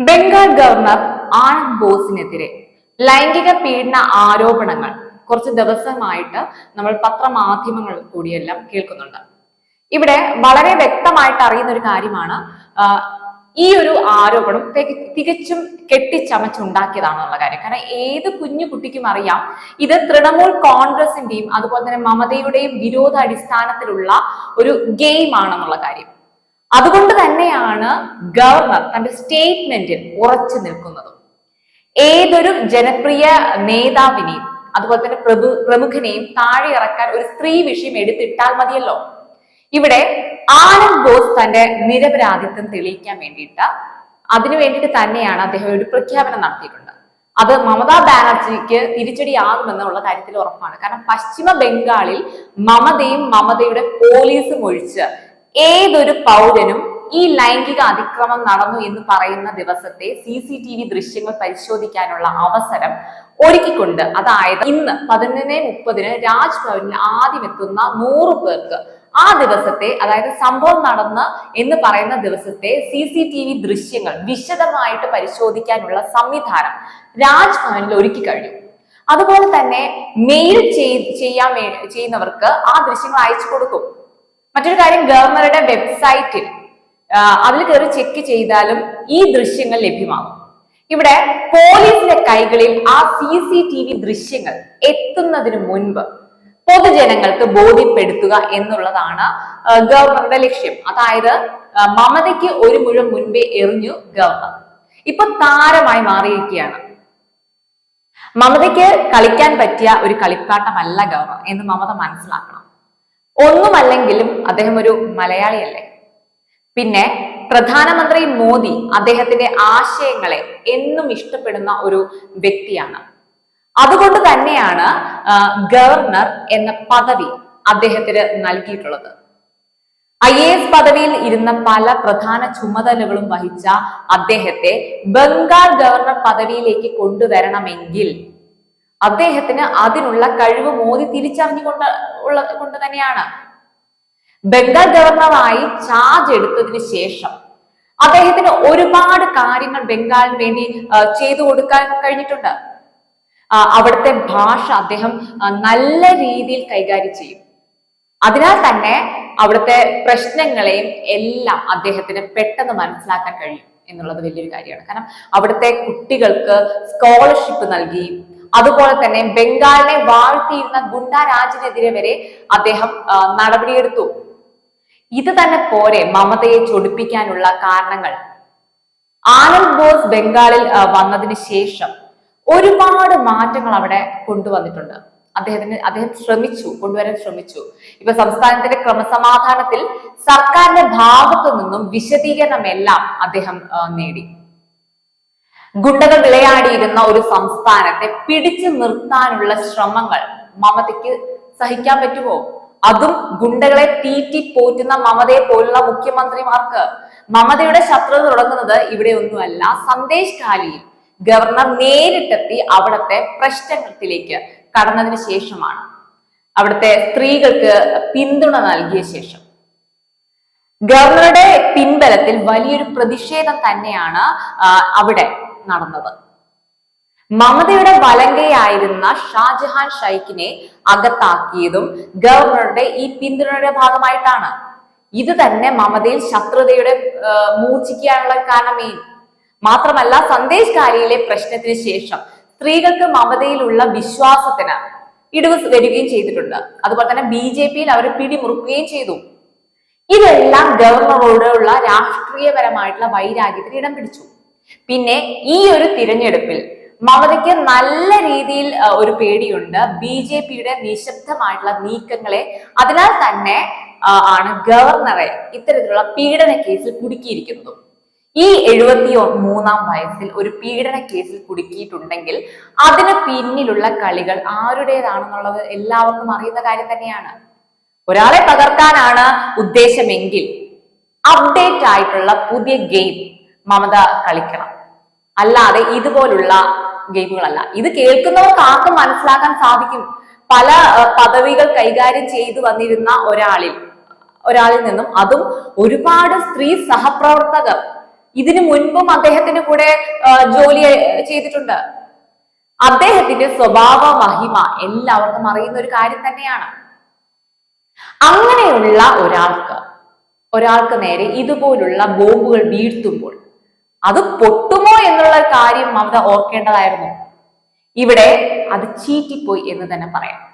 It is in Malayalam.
ബംഗാൾ ഗവർണർ ആനന്ദ് ബോസിനെതിരെ ലൈംഗിക പീഡന ആരോപണങ്ങൾ കുറച്ച് ദിവസമായിട്ട് നമ്മൾ പത്രമാധ്യമങ്ങൾ കൂടിയെല്ലാം കേൾക്കുന്നുണ്ട്. ഇവിടെ വളരെ വ്യക്തമായിട്ട് അറിയുന്ന ഒരു കാര്യമാണ് ഈ ഒരു ആരോപണം തിക- തികച്ചും കെട്ടിച്ചമച്ചുണ്ടാക്കിയതാണെന്നുള്ള കാര്യം. കാരണം ഏത് കുഞ്ഞു കുട്ടിക്കും അറിയാം ഇത് തൃണമൂൽ കോൺഗ്രസിന്റെയും അതുപോലെ തന്നെ മമതയുടെയും വിരോധാടിസ്ഥാനത്തിലുള്ള ഒരു ഗെയിം ആണെന്നുള്ള കാര്യം. അതുകൊണ്ട് തന്നെയാണ് ഗവർണർ തന്റെ സ്റ്റേറ്റ്മെന്റിൽ ഉറച്ചു നിൽക്കുന്നത്. ഏതൊരു ജനപ്രിയ നേതാവിനെയും അതുപോലെ തന്നെ പ്രഭു പ്രമുഖനെയും താഴെ ഇറക്കാൻ ഒരു സ്ത്രീ വിഷയം എടുത്തിട്ടാൽ മതിയല്ലോ. ഇവിടെ ആനന്ദ് ബോസ് തന്റെ നിരപരാധിത്വം തെളിയിക്കാൻ വേണ്ടിയിട്ട് അതിനു വേണ്ടിയിട്ട് തന്നെയാണ് അദ്ദേഹം ഒരു പ്രഖ്യാപനം നടത്തിയിട്ടുണ്ട്. അത് മമതാ ബാനർജിക്ക് തിരിച്ചടിയാകുമെന്നുള്ള കാര്യത്തിൽ ഉറപ്പാണ്. കാരണം പശ്ചിമ ബംഗാളിൽ മമതയും മമതയുടെ പോലീസും ഒഴിച്ച് ഏതൊരു പൗരനും ഈ ലൈംഗിക അതിക്രമം നടന്നു എന്ന് പറയുന്ന ദിവസത്തെ സി സി ടി വി ദൃശ്യങ്ങൾ പരിശോധിക്കാനുള്ള അവസരം ഒരുക്കിക്കൊണ്ട് അതായത് ഇന്ന് പതിനൊന്ന് മുപ്പതിന് രാജ്ഭവനിൽ ആദ്യം എത്തുന്ന നൂറ് പേർക്ക് ആ ദിവസത്തെ അതായത് സംഭവം നടന്ന എന്ന് പറയുന്ന ദിവസത്തെ സി സി ടി വി ദൃശ്യങ്ങൾ വിശദമായിട്ട് പരിശോധിക്കാനുള്ള സംവിധാനം രാജ്ഭവനിൽ ഒരുക്കി കഴിഞ്ഞു. അതുപോലെ തന്നെ മെയിൽ ചെയ്യാൻ ചെയ്യുന്നവർക്ക് ആ ദൃശ്യങ്ങൾ അയച്ചു കൊടുക്കും. മറ്റൊരു കാര്യം ഗവർണറുടെ വെബ്സൈറ്റിൽ അതിൽ കയറി ചെക്ക് ചെയ്താലും ഈ ദൃശ്യങ്ങൾ ലഭ്യമാകും. ഇവിടെ പോലീസിന്റെ കൈകളിൽ ആ സി സി ടി വി ദൃശ്യങ്ങൾ എത്തുന്നതിന് മുൻപ് പൊതുജനങ്ങൾക്ക് ബോധ്യപ്പെടുത്തുക എന്നുള്ളതാണ് ഗവർണറുടെ ലക്ഷ്യം. അതായത് മമതയ്ക്ക് ഒരു മുഴം മുൻപേ എറിഞ്ഞു ഗവർണർ. ഇപ്പൊ താരമായി മാറിയിരിക്കുകയാണ്. മമതയ്ക്ക് കളിക്കാൻ പറ്റിയ ഒരു കളിപ്പാട്ടമല്ല ഗവർണർ എന്ന് മമത മനസ്സിലാക്കണം. ഒന്നുമല്ലെങ്കിലും അദ്ദേഹം ഒരു മലയാളിയല്ലേ? പിന്നെ പ്രധാനമന്ത്രി മോദി അദ്ദേഹത്തിന്റെ ആശയങ്ങളെ എന്നും ഇഷ്ടപ്പെടുന്ന ഒരു വ്യക്തിയാണ്. അതുകൊണ്ട് തന്നെയാണ് ഗവർണർ എന്ന പദവി അദ്ദേഹത്തിന് നൽകിയിട്ടുള്ളത്. ഐ എ എസ് പദവിയിൽ ഇരുന്ന പല പ്രധാന ചുമതലകളും വഹിച്ച അദ്ദേഹത്തെ ബംഗാൾ ഗവർണർ പദവിയിലേക്ക് കൊണ്ടുവരണമെങ്കിൽ അദ്ദേഹത്തിന് അതിനുള്ള കഴിവ് മോദി തിരിച്ചറിഞ്ഞുകൊണ്ട് ഉള്ള കൊണ്ട് തന്നെയാണ്. ബംഗാൾ ഗവർണറായി ചാർജ് എടുത്തതിന് ശേഷം അദ്ദേഹത്തിന് ഒരുപാട് കാര്യങ്ങൾ ബംഗാളിന് വേണ്ടി ചെയ്തു കൊടുക്കാൻ കഴിഞ്ഞിട്ടുണ്ട്. അവിടുത്തെ ഭാഷ അദ്ദേഹം നല്ല രീതിയിൽ കൈകാര്യം ചെയ്യും. അതിനാൽ തന്നെ അവിടുത്തെ പ്രശ്നങ്ങളെയും എല്ലാം അദ്ദേഹത്തിന് പെട്ടെന്ന് മനസ്സിലാക്കാൻ കഴിയും എന്നുള്ളത് വലിയൊരു കാര്യമാണ്. കാരണം അവിടുത്തെ കുട്ടികൾക്ക് സ്കോളർഷിപ്പ് നൽകി അതുപോലെ തന്നെ ബംഗാളിനെ വാഴ്ത്തിയിരുന്ന ഗുണ്ട രാജിനെതിരെ വരെ അദ്ദേഹം നടപടിയെടുത്തു. ഇത് തന്നെ പോരെ മമതയെ ചൊടിപ്പിക്കാനുള്ള കാരണങ്ങൾ. ആനന്ദ് ബോസ് ബംഗാളിൽ വന്നതിന് ശേഷം ഒരുപാട് മാറ്റങ്ങൾ അവിടെ കൊണ്ടുവന്നിട്ടുണ്ട്. അദ്ദേഹത്തിന് അദ്ദേഹം ശ്രമിച്ചു കൊണ്ടുവരാൻ ശ്രമിച്ചു. ഇപ്പൊ സംസ്ഥാനത്തിന്റെ ക്രമസമാധാനത്തിൽ സർക്കാരിന്റെ ഭാഗത്തു നിന്നും വിശദീകരണമെല്ലാം അദ്ദേഹം നേടി. ഗുണ്ടകൾ വിളയാടിയിരുന്ന ഒരു സംസ്ഥാനത്തെ പിടിച്ചു നിർത്താനുള്ള ശ്രമങ്ങൾ മമതയ്ക്ക് സഹിക്കാൻ പറ്റുമോ? അതും ഗുണ്ടകളെ തീറ്റി പോറ്റുന്ന മമതയെ പോലുള്ള മുഖ്യമന്ത്രിമാർക്ക്. മമതയുടെ ശത്രുത തുടങ്ങുന്നത് ഇവിടെ ഒന്നുമല്ല സന്ദേശ് കാലിയിൽ ഗവർണർ നേരിട്ടെത്തി അവിടുത്തെ പ്രശ്നത്തിലേക്ക് കടന്നതിന് ശേഷമാണ്. അവിടുത്തെ സ്ത്രീകൾക്ക് പിന്തുണ നൽകിയ ശേഷം. ഗവർണറുടെ പിൻബലത്തിൽ വലിയൊരു പ്രതിഷേധം തന്നെയാണ് അവിടെ നടന്നത്. മമതയുടെ വലങ്കയായിരുന്ന ഷാജഹാൻ ഷൈഖിനെ അകത്താക്കിയതും ഗവർണറുടെ ഈ പിന്തുണയുടെ ഭാഗമായിട്ടാണ്. ഇത് തന്നെ മമതയിൽ ശത്രുതയുടെ മൂർച്ഛിക്കാനുള്ള കാരണമേ. മാത്രമല്ല സന്ദേശ് കാലിയിലെ പ്രശ്നത്തിന് ശേഷം സ്ത്രീകൾക്ക് മമതയിലുള്ള വിശ്വാസത്തിന് ഇടിവ് വരികയും ചെയ്തിട്ടുണ്ട്. അതുപോലെ തന്നെ ബി ജെ പിയിൽ അവർ പിടിമുറുക്കുകയും ചെയ്തു. ഇതെല്ലാം ഗവർണറോടുള്ള രാഷ്ട്രീയപരമായിട്ടുള്ള വൈരാഗ്യത്തിന് ഇടം പിടിച്ചു. പിന്നെ ഈ ഒരു തിരഞ്ഞെടുപ്പിൽ മമതയ്ക്ക് നല്ല രീതിയിൽ ഒരു പേടിയുണ്ട്. ബി ജെ പിയുടെ നിശബ്ദമായിട്ടുള്ള നീക്കങ്ങളെ അതിനാൽ തന്നെ ആണ് ഗവർണറെ ഇത്തരത്തിലുള്ള പീഡന കേസിൽ കുടുക്കിയിരിക്കുന്നത്. ഈ എഴുപത്തി മൂന്നാം വയസ്സിൽ ഒരു പീഡന കേസിൽ കുടുക്കിയിട്ടുണ്ടെങ്കിൽ അതിന് പിന്നിലുള്ള കളികൾ ആരുടേതാണെന്നുള്ളത് എല്ലാവർക്കും അറിയുന്ന കാര്യം തന്നെയാണ്. ഒരാളെ തകർക്കാനാണ് ഉദ്ദേശമെങ്കിൽ അപ്ഡേറ്റ് ആയിട്ടുള്ള പുതിയ ഗെയിം മമത കളിക്കണം. അല്ലാതെ ഇതുപോലുള്ള ഗെയിമുകളല്ല. ഇത് കേൾക്കുന്നവർക്ക് ആർക്കും മനസ്സിലാക്കാൻ സാധിക്കും. പല പദവികൾ കൈകാര്യം ചെയ്തു വന്നിരുന്ന ഒരാളിൽ ഒരാളിൽ നിന്നും അതും ഒരുപാട് സ്ത്രീ സഹപ്രവർത്തകർ. ഇതിനു മുൻപും അദ്ദേഹത്തിന്റെ കൂടെ ജോലി ചെയ്തിട്ടുണ്ട്. അദ്ദേഹത്തിന്റെ സ്വഭാവ മഹിമ എല്ലാവർക്കും അറിയുന്ന ഒരു കാര്യം തന്നെയാണ്. അങ്ങനെയുള്ള ഒരാൾക്ക് ഒരാൾക്ക് നേരെ ഇതുപോലുള്ള ബോംബുകൾ വീഴ്ത്തുമ്പോൾ അത് പൊട്ടുമോ എന്നുള്ള കാര്യം മമത ഓർക്കേണ്ടതായിരുന്നു. ഇവിടെ അത് ചീറ്റിപ്പോയി എന്ന് തന്നെ പറയാം.